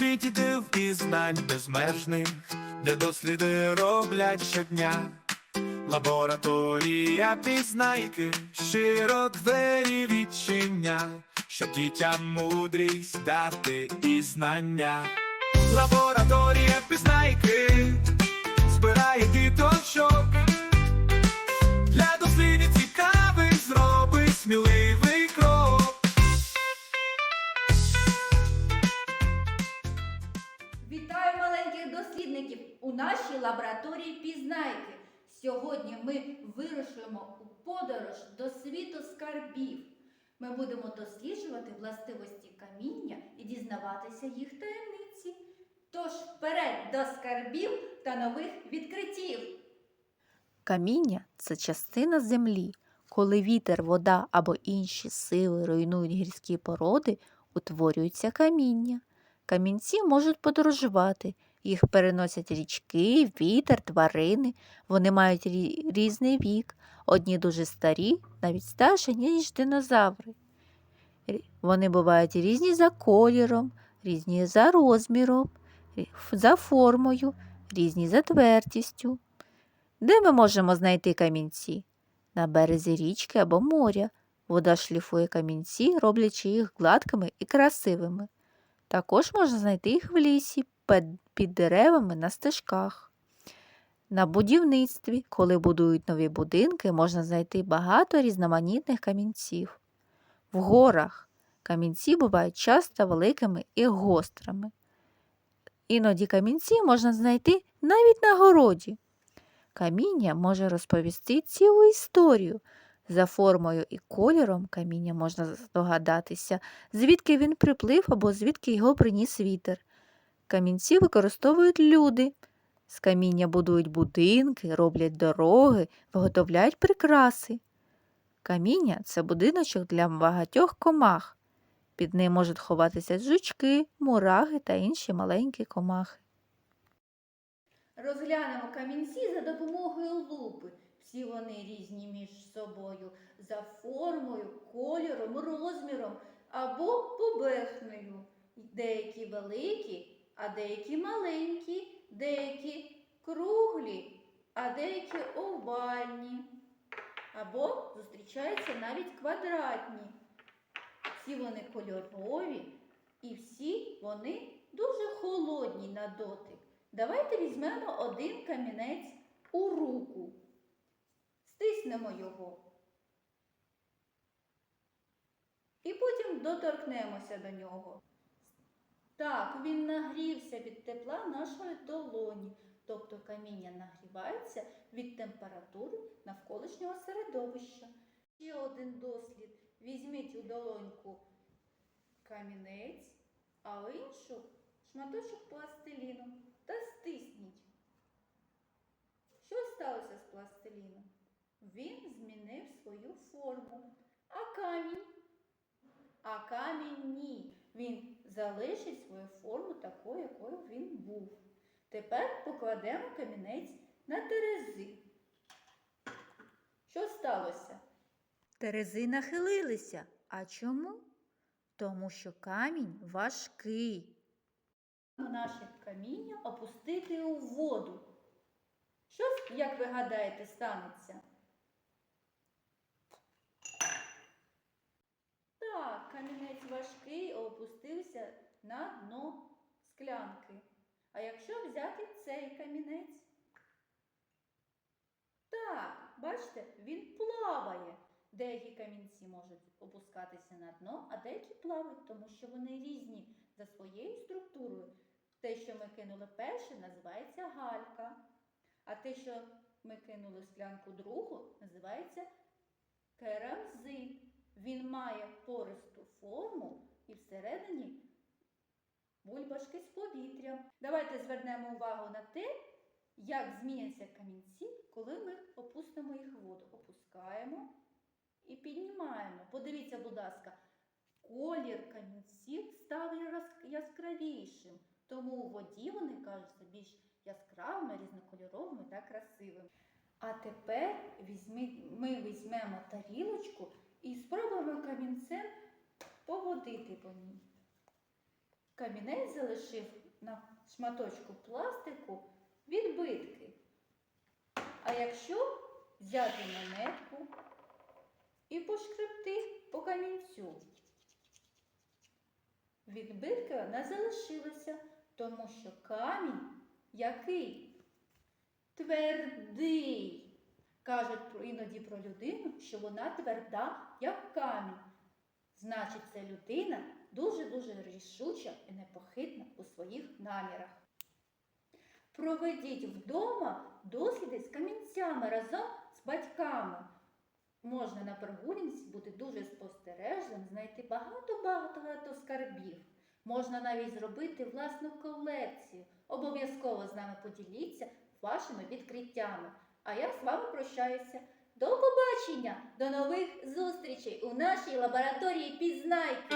світі див і знань безмежних, де досліди роблять щодня. Лабораторія пізнайки, щиро двері відчиня, щоб дітям мудрість дати і знання. У нашій лабораторії Пізнайки. Сьогодні ми вирушуємо у подорож до світу скарбів. Ми будемо досліджувати властивості каміння і дізнаватися їх таємниці. Тож вперед до скарбів та нових відкриттів. Каміння це частина землі. Коли вітер, вода або інші сили руйнують гірські породи, утворюється каміння. Камінці можуть подорожувати. Їх переносять річки, вітер, тварини. Вони мають різний вік. Одні дуже старі, навіть старші, ніж динозаври. Вони бувають різні за кольором, різні за розміром, за формою, різні за твердістю. Де ми можемо знайти камінці? На березі річки або моря. Вода шліфує камінці, роблячи їх гладкими і красивими. Також можна знайти їх в лісі, під деревами на стежках. На будівництві, коли будують нові будинки, можна знайти багато різноманітних камінців. В горах камінці бувають часто великими і гострими. Іноді камінці можна знайти навіть на городі. Каміння може розповісти цілу історію. За формою і кольором каміння можна здогадатися, звідки він приплив або звідки його приніс вітер. Камінці використовують люди. З каміння будують будинки, роблять дороги, виготовляють прикраси. Каміння це будиночок для багатьох комах. Під ним можуть ховатися жучки, мураги та інші маленькі комахи. Розглянемо камінці за допомогою лупи. Всі вони різні між собою за формою, кольором, розміром або поверхнею. Деякі великі, а деякі маленькі, деякі круглі, а деякі овальні. Або зустрічаються навіть квадратні. Всі вони кольорові і всі вони дуже холодні на дотик. Давайте візьмемо один камінець у руку. Стиснемо його. І потім доторкнемося до нього. Так, він нагрівся від тепла нашої долоні, тобто каміння нагрівається від температури навколишнього середовища. Ще один дослід. Візьміть у долоньку камінець, а іншу шматочок пластиліну та стисніть. Що сталося з пластиліном? Він змінив свою форму. А камінь? А камінь ні. Він залишить свою форму такою, якою він був. Тепер покладемо камінець на терези. Що сталося? Терези нахилилися. А чому? Тому що камінь важкий. Наше каміння опустити у воду. Що, як ви гадаєте, станеться? Так, камінець важкий опустився на дно склянки. А якщо взяти цей камінець? Так, бачите, він плаває. Деякі камінці можуть опускатися на дно, а деякі плавають, тому що вони різні за своєю структурою. Те, що ми кинули перше, називається галька. А те, що ми кинули в склянку другу, називається керамзит. Він має пористу форму і всередині бульбашки з повітрям. Давайте звернемо увагу на те, як зміняться камінці, коли ми опустимо їх в воду. Опускаємо і піднімаємо. Подивіться, будь ласка, колір камінців став яскравішим. Тому у воді вони кажуться більш яскравими, різнокольоровими та красивими. А тепер візьми, ми візьмемо тарілочку і спробуємо камінцем поводити по ній. Камінець залишив на шматочку пластику відбитки. А якщо взяти монетку і пошкребти по камінцю, відбитки не залишилися, тому що камінь який? Твердий. Кажуть іноді про людину, що вона тверда, як камінь. Значить, ця людина дуже-дуже рішуча і непохитна у своїх намірах. Проведіть вдома досліди з камінцями разом з батьками. Можна на прогулянці бути дуже спостережливим, знайти багато-багато скарбів. Можна навіть зробити власну колекцію. Обов'язково з нами поділіться вашими відкриттями. А я з вами прощаюся. До побачення! До нових зустрічей у нашій лабораторії Пізнайки!